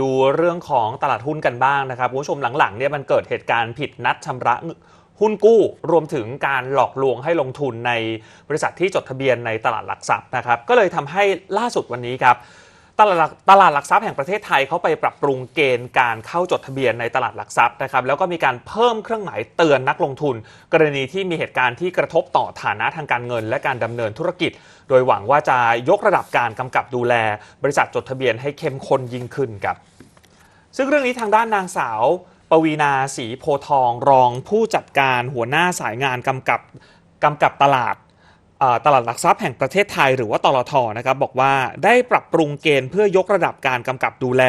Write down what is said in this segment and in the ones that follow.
ดูเรื่องของตลาดหุ้นกันบ้างนะครับคุณผู้ชมหลังๆเนี่ยมันเกิดเหตุการณ์ผิดนัดชำระหุ้นกู้รวมถึงการหลอกลวงให้ลงทุนในบริษัทที่จดทะเบียนในตลาดหลักทรัพย์นะครับ ก็เลยทำให้ล่าสุดวันนี้ครับ ตลาดหลักตลาดหลักทรัพย์แห่งประเทศไทยเขาไปปรับปรุงเกณฑ์การเข้าจดทะเบียนในตลาดหลักทรัพย์นะครับแล้วก็มีการเพิ่มเครื่องหมายเตือนนักลงทุน กรณีที่มีเหตุการณ์ที่กระทบต่อฐานะทางการเงิน และการดำเนินธุรกิจ โดยหวังว่าจะยกระดับการกำกับดูแล บริษัทจดทะเบียนให้เข้มข้นยิ่งขึ้นครับซึ่งเรื่องนี้ทางด้านนางสาวปวีนาศรีโพทองรองผู้จัดการหัวหน้าสายงานกำกับกำกับตลาด ตลาดหลักทรัพย์แห่งประเทศไทยหรือว่าตลทนะครับบอกว่าได้ปรับปรุงเกณฑ์เพื่อยกระดับการกำกับดูแล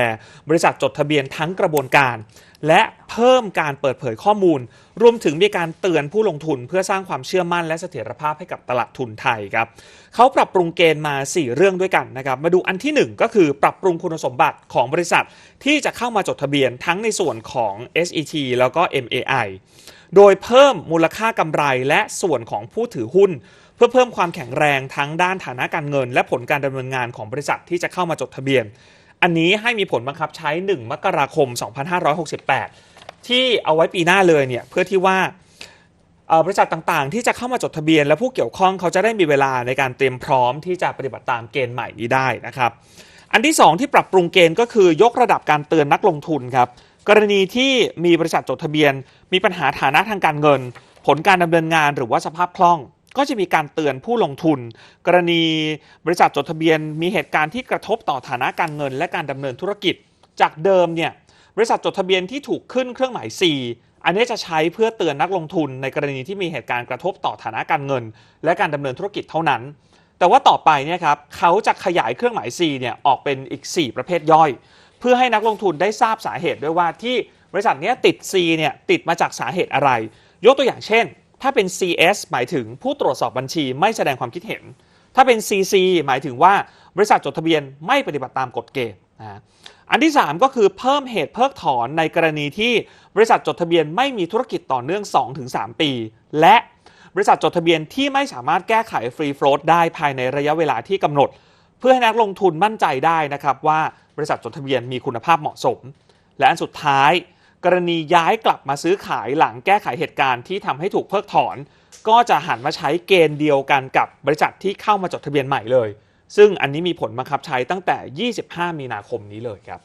บริษัทจดทะเบียนทั้งกระบวนการ และเพิ่มการเปิดเผยข้อมูล รวมถึงมีการเตือนผู้ลงทุนเพื่อสร้างความเชื่อมั่นและเสถียรภาพให้กับตลาดทุนไทยครับเขาปรับปรุงเกณฑ์มา 4 เรื่องด้วยกันนะครับมาดูอันที่ 1 ก็คือปรับปรุงคุณสมบัติของบริษัทที่จะเข้ามาจดทะเบียนทั้งในส่วนของ SET แล้วก็ MAI โดยเพิ่มมูลค่ากำไรและส่วนของผู้ถือหุ้น เพื่อเพิ่มความแข็งแรงทั้งด้านฐานะการเงิน และผลการดำเนินงานของบริษัทที่จะเข้ามาจดทะเบียน อันนี้ให้มีผลบังคับใช้ 1 มกราคม 2568 ที่เอาไว้ปีหน้าเลยเนี่ยเพื่อที่ว่าบริษัทต่างๆ ที่จะเข้ามาจดทะเบียน และผู้เกี่ยวข้องเขาจะได้มีเวลาในการเตรียมพร้อมที่จะปฏิบัติตามเกณฑ์ใหม่นี้ได้นะครับ อันที่ 2 ที่ปรับปรุงเกณฑ์ก็คือยกระดับการเตือนนักลงทุนครับ กรณีที่มีบริษัทจดทะเบียน มีปัญหาฐานะทางการเงิน ผลการดำเนินงานหรือว่าสภาพคล่อง ก็จะมีการเตือนผู้ลงทุน กรณีบริษัทจดทะเบียน มีเหตุการณ์ที่กระทบต่อฐานะการเงิน และการดำเนินธุรกิจ จากเดิมเนี่ยบริษัทจดทะเบียนที่ถูกขึ้นเครื่องหมาย C อันนี้จะใช้เพื่อเตือนนักลงทุนในกรณีที่มีเหตุการณ์กระทบต่อฐานะการเงิน และการดำเนินธุรกิจเท่านั้น แต่ว่าต่อไปเนี่ยครับเขาจะขยายเครื่องหมาย C เนี่ยออกเป็นอีก 4 ประเภทย่อย พื่อให้นักลงทุนได้ทราบสาเหตุด้วยว่าที่บริษัทนี้ติด C เนี่ยติดมาจากสาเหตุอะไร ยกตัวอย่างเช่น ถ้าเป็น CS หมายถึงผู้ตรวจสอบบัญชีไม่แสดงความคิดเห็น ถ้าเป็น CC หมายถึงว่าบริษัทจดทะเบียนไม่ปฏิบัติตามกฎเกณฑ์นะฮะอันที่ 3 ก็คือเพิ่มเหตุเพิกถอนในกรณีที่บริษัทจดทะเบียนไม่มีธุรกิจต่อเนื่อง 2-3 ปี และบริษัทจดทะเบียนที่ไม่สามารถแก้ไขฟรีโฟลตได้ภายในระยะเวลาที่กำหนด พื่อให้นักลงทุนมั่นใจได้นะครับว่าบริษัทจดทะเบียนมีคุณภาพเหมาะสม และอันสุดท้าย กรณีย้ายกลับมาซื้อขายหลังแก้ไขเหตุการณ์ที่ทำให้ถูกเพิกถอน ก็จะหันมาใช้เกณฑ์เดียวกันกับบริษัทที่เข้ามาจดทะเบียนใหม่เลย ซึ่งอันนี้มีผลบังคับใช้ตั้งแต่ 25 มีนาคมนี้เลยครับ